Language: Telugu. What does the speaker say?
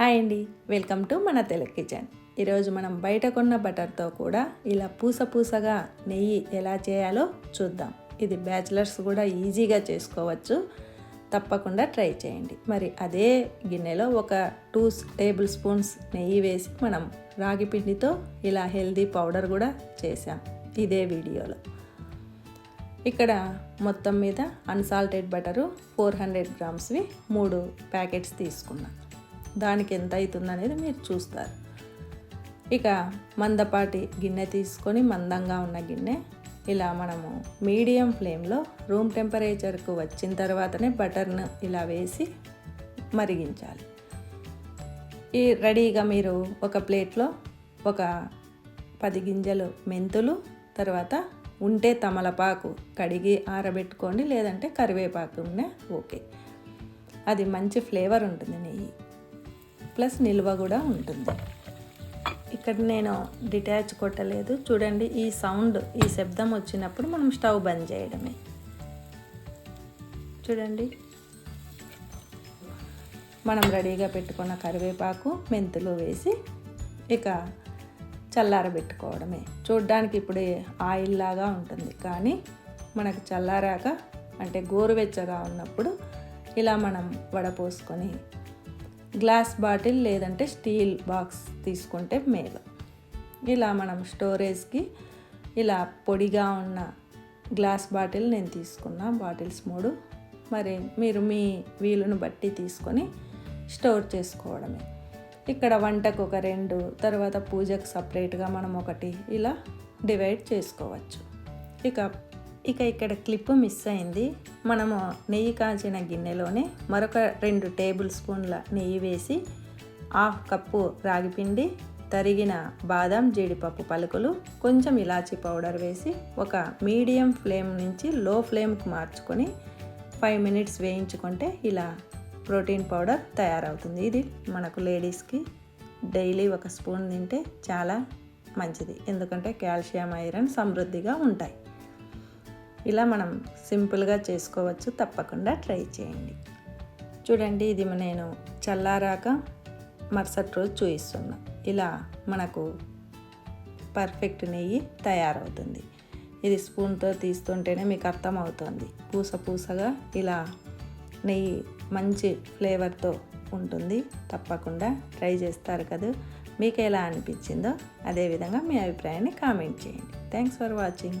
హాయ్ అండి. వెల్కమ్ టు మన తెలుగు కిచెన్. ఈరోజు మనం బయట కొన్న బటర్తో కూడా ఇలా పూస పూసగా నెయ్యి ఎలా చేయాలో చూద్దాం. ఇది బ్యాచిలర్స్ కూడా ఈజీగా చేసుకోవచ్చు. తప్పకుండా ట్రై చేయండి. మరి అదే గిన్నెలో ఒక టూ టేబుల్ స్పూన్స్ నెయ్యి వేసి మనం రాగి పిండితో ఇలా హెల్దీ పౌడర్ కూడా చేసాం ఇదే వీడియోలో. ఇక్కడ మొత్తం మీద అన్సాల్టెడ్ బటరు ఫోర్ హండ్రెడ్ గ్రామ్స్వి మూడు ప్యాకెట్స్ తీసుకున్నాను దానికి ఎంత అవుతుంది అనేది మీరు చూస్తారు. ఇక మందపాటి గిన్నె తీసుకొని మందంగా ఉన్న గిన్నె ఇలా మనము మీడియం ఫ్లేమ్లో రూమ్ టెంపరేచర్కు వచ్చిన తర్వాతనే బటర్ను ఇలా వేసి మరిగించాలి. ఈ రెడీగా మీరు ఒక ప్లేట్లో ఒక పది గింజలు మెంతులు తర్వాత ఉంటే తమలపాకు కడిగి ఆరబెట్టుకోండి లేదంటే కరివేపాకు ఓకే. అది మంచి ఫ్లేవర్ ఉంటుంది నెయ్యి. ప్లస్ నిల్వ కూడా ఉంటుంది. ఇక్కడ నేను డిటాచ్ కొట్టలేదు. చూడండి ఈ సౌండ్ ఈ శబ్దం వచ్చినప్పుడు మనం స్టవ్ బంద్ చేయడమే. చూడండి. మనం రెడీగా పెట్టుకున్న కరివేపాకు మెంతులు వేసి ఇక చల్లారబెట్టుకోవడమే. చూడ్డానికి ఇప్పుడు ఆయిల్ లాగా ఉంటుంది. కానీ మనకు చల్లారాక అంటే గోరువెచ్చగా ఉన్నప్పుడు ఇలా మనం వడపోసుకొని గ్లాస్ బాటిల్ లేదంటే స్టీల్ బాక్స్ తీసుకుంటే మేలు. ఇలా మనం స్టోరేజ్కి ఇలా పొడిగా ఉన్న గ్లాస్ బాటిల్ నేను తీసుకున్నా. బాటిల్స్ మూడు. మరి మీరు మీ వీలును బట్టి తీసుకొని స్టోర్ చేసుకోవడమే. ఇక్కడ వంటకు ఒక రెండు తర్వాత పూజకు సపరేట్గా మనం ఒకటి ఇలా డివైడ్ చేసుకోవచ్చు. ఇక ఇక ఇక్కడ క్లిప్ మిస్ అయింది. మనము నెయ్యి కాచిన గిన్నెలోనే మరొక రెండు టేబుల్ స్పూన్ల నెయ్యి వేసి హాఫ్ కప్పు రాగిపిండి తరిగిన బాదం జీడిపప్పు పలుకులు కొంచెం ఇలాచి పౌడర్ వేసి ఒక మీడియం ఫ్లేమ్ నుంచి లో ఫ్లేమ్కి మార్చుకొని ఫైవ్ మినిట్స్ వేయించుకుంటే ఇలా ప్రోటీన్ పౌడర్ తయారవుతుంది. ఇది మనకు లేడీస్కి డైలీ ఒక స్పూన్ తింటే చాలా మంచిది. ఎందుకంటే కాల్షియం ఐరన్ సమృద్ధిగా ఉంటాయి. ఇలా మనం సింపుల్గా చేసుకోవచ్చు. తప్పకుండా ట్రై చేయండి. చూడండి ఇది నేను చల్లారాక మరుసటి రోజు చూపిస్తున్నా ఇలా మనకు పర్ఫెక్ట్ నెయ్యి తయారవుతుంది. ఇది స్పూన్తో తీస్తుంటేనే మీకు అర్థమవుతుంది. పూస పూసగా ఇలా నెయ్యి మంచి ఫ్లేవర్తో ఉంటుంది. తప్పకుండా ట్రై చేస్తారు కదా. మీకు ఎలా అనిపించిందో అదేవిధంగా మీ అభిప్రాయాన్ని కామెంట్ చేయండి. Thanks for watching.